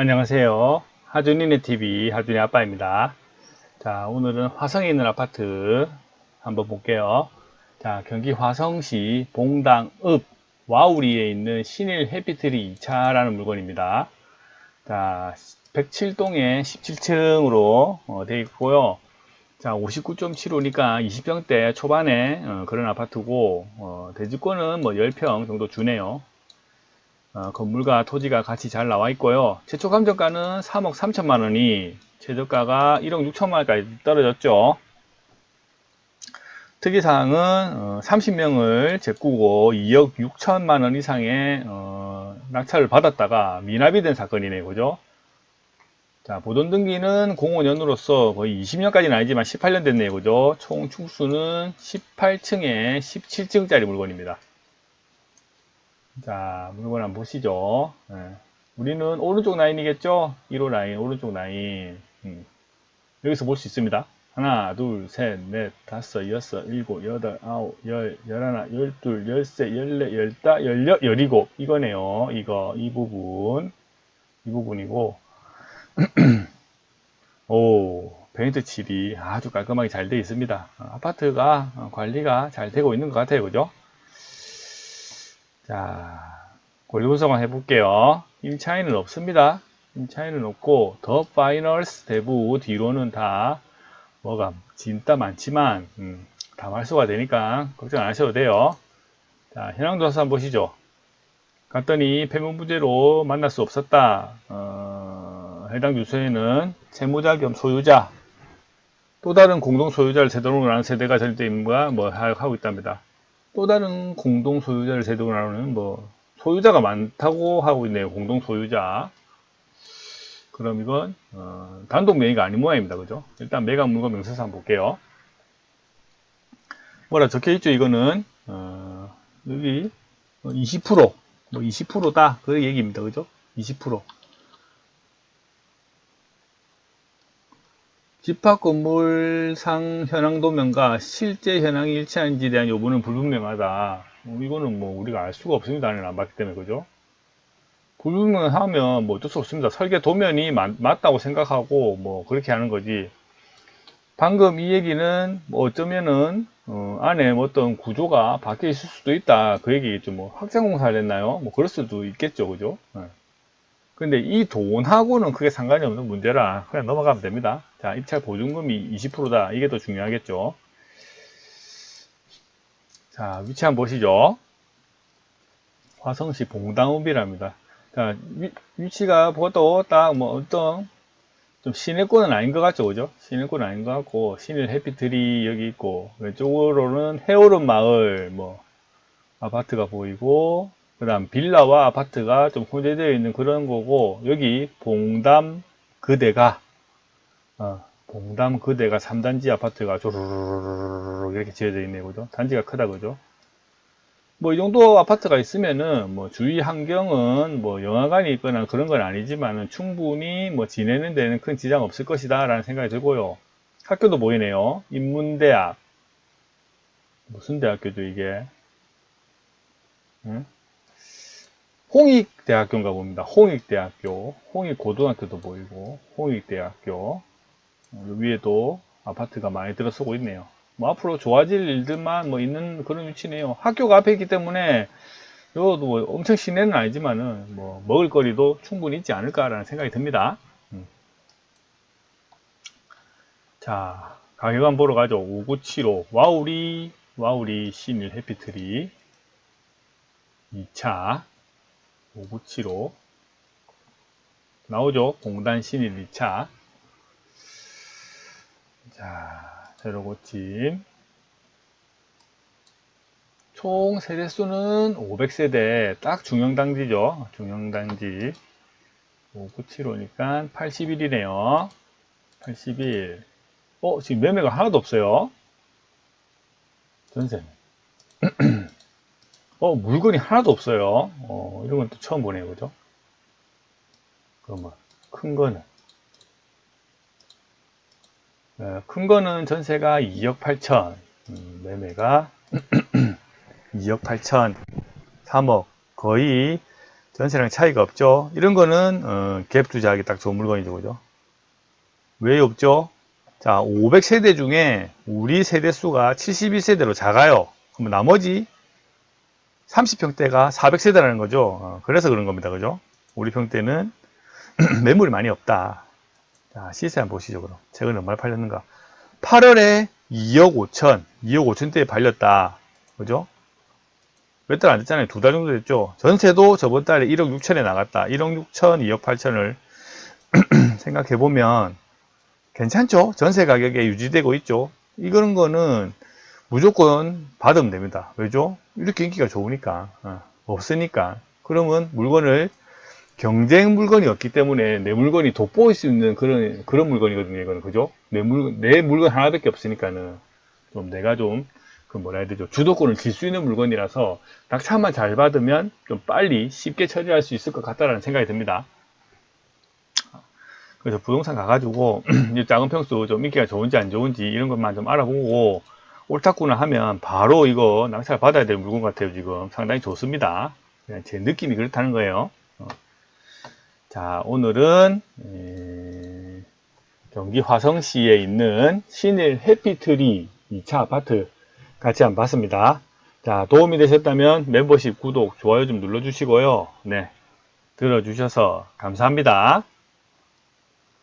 안녕하세요. 하준이네 TV 하준이 아빠입니다. 자, 오늘은 화성에 있는 아파트 한번 볼게요. 자, 경기 화성시 봉당읍 와우리에 있는 신일 해피트리 2차라는 물건입니다. 자, 107동에 17층으로 되어 있고요. 자, 59.75니까 20평대 초반에 어, 그런 아파트고 어, 대지권은 뭐 10평 정도 주네요. 어, 건물과 토지가 같이 잘 나와 있고요. 최초 감정가는 3억 3천만 원이 최저가가 1억 6천만 원까지 떨어졌죠. 특이사항은 어, 30명을 제꾸고 2억 6천만 원 이상의 어, 낙찰을 받았다가 미납이 된 사건이네요. 그죠? 자, 보존 등기는 05년으로서 거의 20년까지는 아니지만 18년 됐네요. 그죠? 총 충수는 18층에 17층짜리 물건입니다. 자, 물건 한번 보시죠. 예. 우리는 오른쪽 라인이겠죠? 1호 라인, 오른쪽 라인. 음. 여기서 볼 수 있습니다. 하나, 둘, 셋, 넷, 다섯, 여섯, 일곱, 여덟, 아홉, 열, 열하나, 열둘, 열세, 열네, 열다, 열여, 열이곱. 이거네요. 이거, 이 부분. 이 부분이고. 오, 페인트 칠이 아주 깔끔하게 잘 되어 있습니다. 어, 아파트가 어, 관리가 잘 되고 있는 것 같아요. 그죠? 자, 분석만 해볼게요. 임 차이는 없습니다. 임 차이는 없고, 더 파이널스 대부 뒤로는 다 뭐가 진짜 많지만, 음, 다 말소가 되니까 걱정 안 하셔도 돼요. 자, 현황 조사 한번 보시죠. 갔더니 폐문 부재로 만날 수 없었다. 어, 해당 주소에는 채무자 겸 소유자, 또 다른 공동 소유자를 제대로 하는 세대가 전입임과 뭐 하고 있답니다. 또 다른 공동 소유자를 제대로 나누는 뭐 소유자가 많다고 하고 있네요. 공동 소유자. 그럼 이건 어, 단독 명의가 아닌 모양입니다. 그죠? 일단 매각 물건 명세서 한번 볼게요. 뭐라 적혀 있죠? 이거는 어, 여기 20%, 뭐 20%다 그 얘기입니다. 그죠? 20%. 집합 건물상 현황 도면과 실제 현황이 일치하는지에 대한 여부는 불분명하다. 뭐 이거는 뭐 우리가 알 수가 없습니다. 안 봤기 때문에 그죠? 불분명하면 뭐 어쩔 수 없습니다. 설계 도면이 맞, 맞다고 생각하고 뭐 그렇게 하는 거지. 방금 이 얘기는 뭐 어쩌면은 어, 안에 뭐 어떤 구조가 바뀌어 있을 수도 있다. 그 얘기겠죠. 뭐 확장 공사를 했나요? 뭐 그럴 수도 있겠죠. 그죠? 네. 근데 이 돈하고는 크게 상관이 없는 문제라 그냥 넘어가면 됩니다. 자, 입찰 보증금이 20%다. 이게 더 중요하겠죠. 자, 위치 한번 보시죠. 화성시 봉당읍이랍니다. 자, 위, 치가 그것도 딱 뭐 어떤 좀 시내권은 아닌 것 같죠, 그죠? 시내권은 아닌 것 같고, 신일 해피트리 여기 있고, 왼쪽으로는 해오름 마을, 뭐, 아파트가 보이고, 그 다음 빌라와 아파트가 좀 혼재되어 있는 그런 거고 여기 봉담 그대가 어, 봉담 그대가 3단지 아파트가 조르르르 이렇게 지어져 있네요 그죠? 단지가 크다 그죠? 뭐 이 정도 아파트가 있으면은 뭐 주위 환경은 뭐 영화관이 있거나 그런 건 아니지만은 충분히 뭐 지내는 데는 큰 지장 없을 것이다 라는 생각이 들고요. 학교도 보이네요. 인문대학. 무슨 대학교죠 이게? 응? 홍익대학교인가 봅니다. 홍익대학교, 홍익고등학교도 보이고, 홍익대학교. 어, 위에도 아파트가 많이 들어서고 있네요. 뭐 앞으로 좋아질 일들만 뭐 있는 그런 위치네요. 학교가 앞에 있기 때문에 이것도 뭐 엄청 시내는 아니지만은 뭐 먹을 거리도 충분히 있지 않을까라는 생각이 듭니다. 음. 자, 가격 한 보러 가죠. 5975 와우리 와우리 신일 해피트리 2차 5975 나오죠. 공단 신일 2차 자, 제로고침 총 세대수는 500세대 딱 중형단지죠. 중형단지 5975니까 81이네요. 81 어, 지금 매매가 하나도 없어요. 전세는 어, 물건이 하나도 없어요. 어, 이런 건 또 처음 보네요. 그죠? 그러면, 큰 거는. 네, 큰 거는 전세가 2억 8천, 음, 매매가 2억 8천, 3억, 거의 전세랑 차이가 없죠. 이런 거는 어, 갭 투자하기 딱 좋은 물건이죠, 그죠? 왜 없죠? 자, 500세대 중에 우리 세대 수가 71세대로 작아요. 그러면 나머지 30평대가 400세대라는 거죠. 어, 그래서 그런 겁니다, 그죠? 우리 평대는 매물이 많이 없다. 자, 시세 한번 보시죠, 그럼. 최근에 얼마나 팔렸는가? 8월에 2억 5천, 2억 5천대에 팔렸다. 그죠? 몇 달 안 됐잖아요. 두 달 정도 됐죠. 전세도 저번 달에 1억 6천에 나갔다. 1억 6천, 2억 8천을 생각해보면 괜찮죠? 전세 가격에 유지되고 있죠. 이런 거는 무조건 받으면 됩니다. 왜죠? 이렇게 인기가 좋으니까. 어, 없으니까. 그러면 물건을 경쟁 물건이 없기 때문에 내 물건이 돋보일 수 있는 그런 그런 물건이거든요. 이거는 그죠? 내 물건 내 물건 하나밖에 없으니까는 좀 내가 좀 그 뭐라 해야 되죠? 주도권을 질 수 있는 물건이라서 낙찰만 잘 받으면 좀 빨리 쉽게 처리할 수 있을 것 같다라는 생각이 듭니다. 그래서 부동산 가가지고 이 작은 평수 좀 인기가 좋은지 안 좋은지 이런 것만 좀 알아보고 옳다구나 하면 바로 이거 낙찰 받아야 될 물건 같아요. 지금 상당히 좋습니다. 제 느낌이 그렇다는 거예요. 어. 자, 오늘은 에, 경기 화성시에 있는 신일 해피트리 2차 아파트 같이 한번 봤습니다. 자, 도움이 되셨다면 멤버십, 구독, 좋아요 좀 눌러주시고요. 네, 들어주셔서 감사합니다.